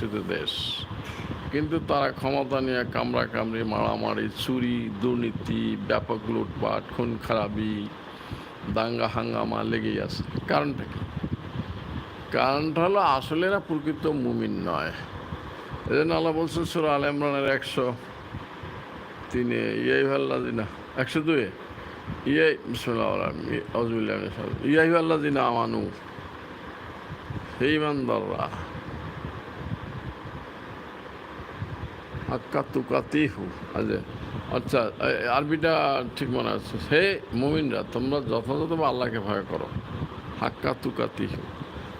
বিকশিত দেশ। কিন্তু তারা ক্ষমতা নিয়ে কামড়া কামড়ি, মারামারি, চুরি, দুর্নীতি, ব্যাপক লুটপাট খুন খারাপি দাঙ্গা হাঙ্গামা লেগেই আছে। কারণটা কি? কারণটা হলো আসলে এরা প্রকৃত মুমিন নয়। এই জন্য আল্লাহ বলছেন, সুরা আল ইমরানের একশো তিনে ইয়াই ভাল্লা দিনা একশো দুয়ে? ইয়াই বিসমুল্লাহ ইয়াই ভাল্লা দিনা আমানু, হে ইমানদাররা হাক্কা তুকাতিহু আজে আচ্ছা আরবিটা ঠিক মনে আছে। হে মুমিনরা, তোমরা যথাযথভাবে আল্লাহকে ভয় করো। হাক্কা তুকাতিহু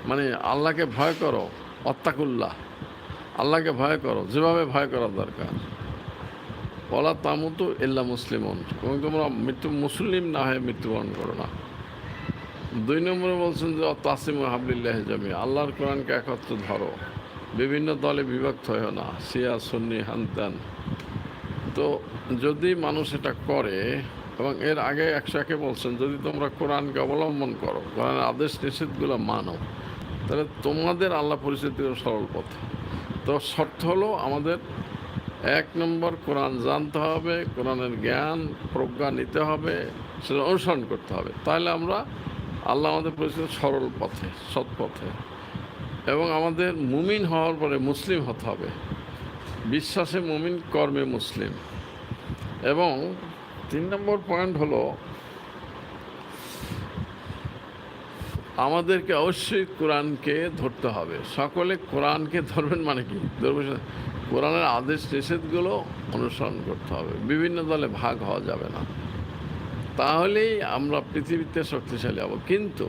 মানে আল্লাহকে ভয় করো, অত্তাকুল্লাহ। আল্লাহকে ভয় করো, যেভাবে ভয় করা দরকার। বলা তামতো ইল্লা মুসলিমন। এবং তোমরা মৃত্যু মুসলিম না হয়ে মৃত্যুবরণ করো না। দুই নম্বরে বলছেন যে তাসিম হাবলিল্লাহ জমি আল্লাহর কোরআনকে একত্র ধরো। বিভিন্ন দলে বিভক্ত হয় না সিয়া সুন্নি, হানতান। তো যদি মানুষ এটা করে, এবং এর আগে একশো একে বলছেন, যদি তোমরা কোরআনকে অবলম্বন করো, কোরআনের আদেশ নিষেধগুলো মানো, তাহলে তোমাদের আল্লাহ পরিস্থিতি সরল পথ। তো শর্ত হলো আমাদের এক নম্বর, কোরআন জানতে হবে, কোরআনের জ্ঞান, প্রজ্ঞা নিতে হবে, সেটা অনুসরণ করতে হবে। তাহলে আমরা আল্লাহ আমাদের পরিস্থিতি সরল পথে, সৎ পথে। এবং আমাদের মুমিন হওয়ার পরে মুসলিম হতে হবে। বিশ্বাসে মুমিন, কর্মে মুসলিম। এবং তিন নম্বর পয়েন্ট হলো, আমাদেরকে অবশ্যই কোরআনকে ধরতে হবে। সকলে কোরআনকে ধরবেন মানে কি? ধরবে সে- কোরআনের আদেশ, নিষেধগুলো অনুসরণ করতে হবে। বিভিন্ন দলে ভাগ হওয়া যাবে না। তাহলেই আমরা পৃথিবীতে শক্তিশালী হব। কিন্তু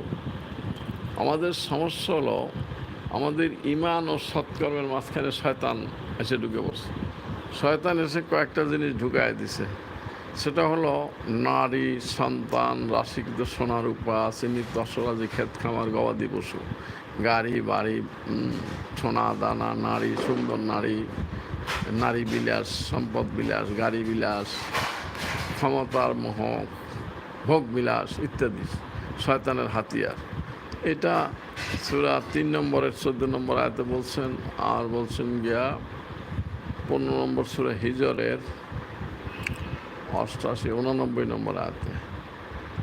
আমাদের সমস্যা হলো আমাদের ইমান ও সৎকর্মের মাঝখানে শয়তান এসে ঢুকে পড়ছে। শয়তান এসে কয়েকটা জিনিস ঢুকায় দিছে। সেটা হলো নারী, সন্তান, রাশিকৃত সোনা রূপা, চিনি তসরাজি ক্ষেত খামার গবাদি পশু, গাড়ি, বাড়ি সোনা, দানা, নারী, সুন্দর নারী নারী বিলাস, সম্পদ বিলাস, গাড়ি বিলাস, ক্ষমতার মোহ, ভোগ বিলাস ইত্যাদি। শয়তানের হাতিয়ার। এটা সুরা তিন নম্বরের চোদ্দ নম্বর আয়তে বলছেন, আর বলছেন গিয়া পনেরো নম্বর সুরা হিজরের অষ্টাশি, উনানব্বই নম্বর আয়তে।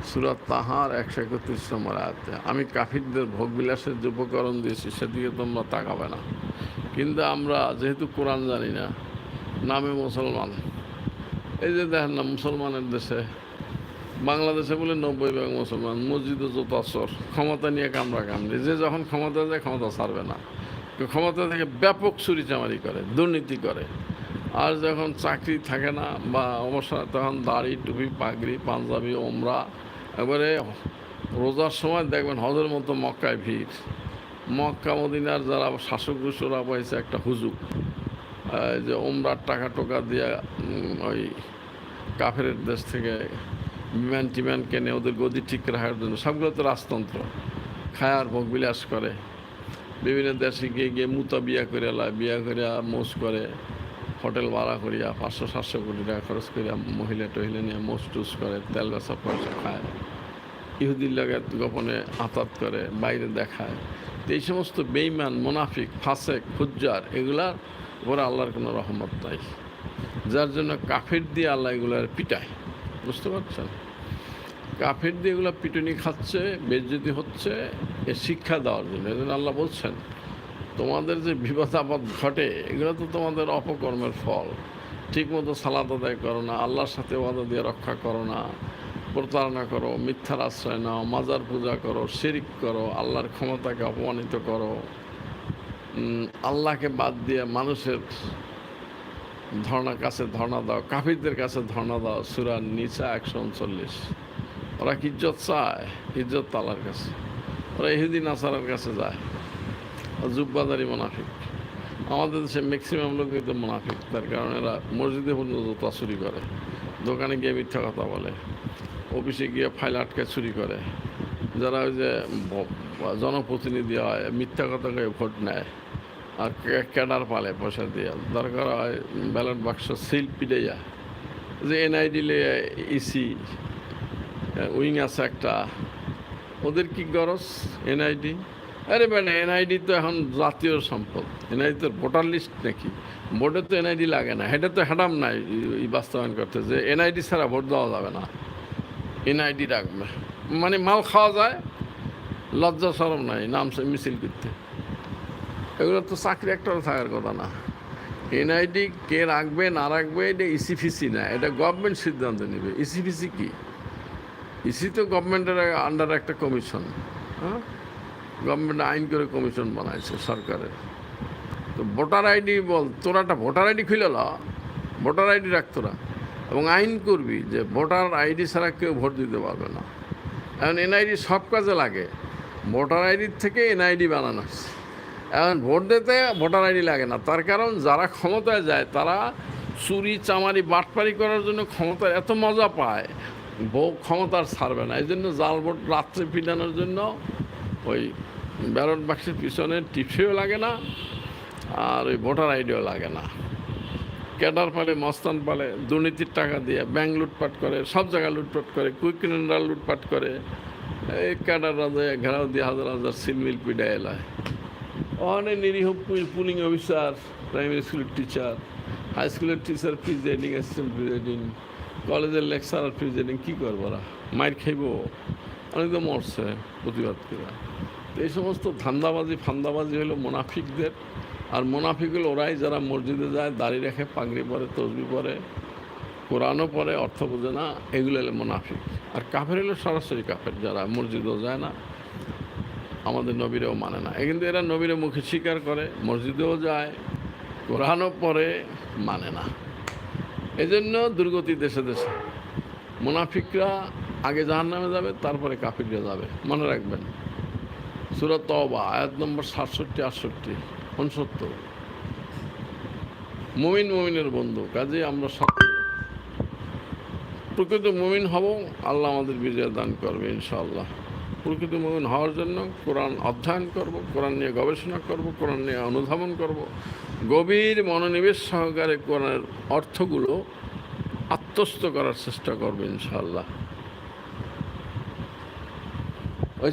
সুরা তাহার একশো একত্রিশ নম্বর আয়তে, আমি কাফিরদের ভোগবিলাসের যে উপকরণ দিয়েছি সেদিকে তোমরা তাকাবে না। কিন্তু আমরা যেহেতু কোরআন জানি না, নামে মুসলমান, এই যে দেখেন না, মুসলমানের দেশে বাংলাদেশে বলে নব্বই ভাগ মুসলমান, মসজিদে যত আসর, ক্ষমতা নিয়ে কামড়া কামড়ি, যে যখন ক্ষমতা যায় ক্ষমতা ছাড়বে না। ক্ষমতা থেকে ব্যাপক চুরিচামারি করে, দুর্নীতি করে। আর যখন চাকরি থাকে না বা অবসর তখন দাড়ি, টুপি, পাগড়ি, পাঞ্জাবি, ওমরা, এবারে রোজার সময় দেখবেন হজের মতো মক্কায় ভিড়। মক্কা, মদিনার যারা শাসক গোষ্ঠীরা পাইছে একটা হুজুক যে ওমরার টাকা টোকা দিয়ে ওই কাফের দেশ থেকে বিমান টিমান কেনে, ওদের গদি ঠিক রাখার জন্য। সবগুলো তো রাজতন্ত্র। খায়ার ভোগ বিলাস করে। বিভিন্ন দেশে গিয়ে গিয়ে মুতা বিয়া করে লা, বিয়া করিয়া মোষ করে। হোটেল ভাড়া করিয়া পাঁচশো, সাতশো কোটি টাকা খরচ করিয়া মহিলা টহিলা নিয়ে মোষ টুস করে, তেল বেচা পয়সা খায়। ইহুদির লাগে গোপনে আতাত করে, বাইরে দেখায়। তো এই সমস্ত বেইমান মোনাফিক, ফাসেক ফুজ্জার এগুলার উপরে আল্লাহর কোনো রহমত নাই। যার জন্য কাফের দিয়ে আল্লাহ এগুলার পিটায়। বুঝতে পারছেন? কাফের দিয়ে এগুলো পিটুনি খাচ্ছে, বেজ্জতি হচ্ছে, এ শিক্ষা দেওয়ার জন্য। এজন্য আল্লাহ বলছেন, তোমাদের যে বিপদ আপদ ঘটে, এগুলো তো তোমাদের অপকর্মের ফল। ঠিকমতো সালাদ আদায় করো না, আল্লাহর সাথে ওয়াদা দিয়ে রক্ষা করো না, প্রতারণা করো, মিথ্যার আশ্রয় নাও, মাজার পূজা করো, শিরিক করো, আল্লাহর ক্ষমতাকে অপমানিত করো। আল্লাহকে বাদ দিয়ে মানুষের ধর্ণার কাছে ধর্ণা দাও, কাফিরদের কাছে ধর্ণা দাও সুরার নিচা একশো উনচল্লিশ। ওরা কি ইজ্জত চায়? ইজ্জত তালার কাছে। ওরা ইহুদিন আসারের কাছে যায়। জুব্বাদারি মোনাফিক। আমাদের দেশে ম্যাক্সিমাম লোক কিন্তু মোনাফিক। তার কারণ এরা মসজিদে পর্যন্ত জুতা চুরি করে। দোকানে গিয়ে মিথ্যা কথা বলে। অফিসে গিয়ে ফাইল আটকে চুরি করে। যারা ওই যে জনপ্রতিনিধি হয়, মিথ্যা কথা ভোট নেয়। ক্যাডার পালে পয়সা দিয়ে। দরকার হয় ব্যালট বাক্স সিল পিড়াইয়া যে এনআইডি লে ইসি উইং আছে একটা, ওদের কি গরজ এনআইডি আরে মানে এনআইডি তো এখন জাতীয় সম্পদ। এনআইডি তো ভোটার লিস্ট নাকি? ভোটে তো এনআইডি লাগে না। এটা তো হ্যাডাম নাই বাস্তবায়ন করতে, যে এনআইডি ছাড়া ভোট দেওয়া যাবে না। এনআইডি রাখবে মানে মাল খাওয়া যায়, লজ্জা সরম নাই, নাম মিছিল করতে। এগুলো তো চাকরি একটা থাকার কথা না। এনআইডি কে রাখবে, না রাখবে, এটা ইসিফিসি না, এটা গভর্নমেন্ট সিদ্ধান্ত নেবে। ইসিফিসি কি? ইসি তো গভর্নমেন্টের আন্ডার একটা কমিশন হ্যাঁ? গভর্নমেন্ট আইন করে কমিশন বানাইছে সরকারের। তো ভোটার আইডি বল, তোরা একটা ভোটার আইডি খুলে ল ভোটার আইডি রাখ তোরা। এবং আইন করবি যে ভোটার আইডি ছাড়া কেউ ভোট দিতে পারবে না। এখন এনআইডি সব কাজে লাগে। ভোটার আইডির থেকে এনআইডি বানানো হচ্ছে। এখন ভোট দিতে ভোটার আইডি লাগে না। তার কারণ যারা ক্ষমতায় যায়, তারা চুরি, চামারি, বাটপারি করার জন্য ক্ষমতার এত মজা পায়, বউ ক্ষমতার ছাড়বে না। এই জন্য জাল ভোট রাত্রে পিটানোর জন্য ওই ব্যালট বাক্সের পিছনে টিপসেও লাগে না আর ওই ভোটার আইডিও লাগে না। ক্যাডার পালে, মস্তান পালে, দুর্নীতির টাকা দিয়ে ব্যাংক লুটপাট করে, সব জায়গায় লুটপাট করে কুইকেন্ডরা লুটপাট করে, এই ক্যাডাররা যায় ঘেরাও দিয়ে হাজার হাজার সিলমিল পিডায় এলায়। অনেক নিরীহ পুল- অফিসার প্রাইমারি স্কুলের টিচার হাই স্কুলের টিচার প্রিজাইডিং অ্যাসিস্ট্যান্ট প্রিজাইডিং কলেজের লেকচারার প্রিজাইডিং কী করব ওরা? মাইর খাইব? অনেক তো মরছে প্রতিবাদ করে। তো এই সমস্ত ধান্দাবাজি, ফান্দাবাজি হলো মোনাফিকদের। আর মোনাফিক হলো ওরাই যারা মসজিদে যায়, দাড়ি রেখে পাগড়ি পরে, তসবি পরে, কোরআনও পরে অর্থ বোঝে না, এগুলো হলো মোনাফিক। আর কাফের হলো সরাসরি কাফের, যারা মসজিদও যায় না। আমাদের নবীরাও মানে না। কিন্তু এরা নবীরে মুখে স্বীকার করে, মসজিদেও যায়, কোরআনও পরে মানে না। এজন্য দুর্গতি দেশে দেশে। মুনাফিকরা আগে জাহান নামে যাবে, তারপরে কাফিররা যাবে। মনে রাখবেন সুরত তওবা, আয়াত নম্বর সাতষট্টি, আটষট্টি, উনসত্তর। মুমিন মুমিনের বন্ধু কাজে আমরা সব প্রকৃত মুমিন হব, আল্লাহ আমাদের বিজয় দান করবে, ইনশাআল্লাহ। প্রকৃত মুমিন হওয়ার জন্য কোরআন অধ্যয়ন করব, কোরআন নিয়ে গবেষণা করব, কোরআন নিয়ে অনুধাবন করব। গভীর মনোনিবেশ সহকারে কোরআনের অর্থগুলো আত্মস্থ করার চেষ্টা করবে ইনশাল্লাহ ওই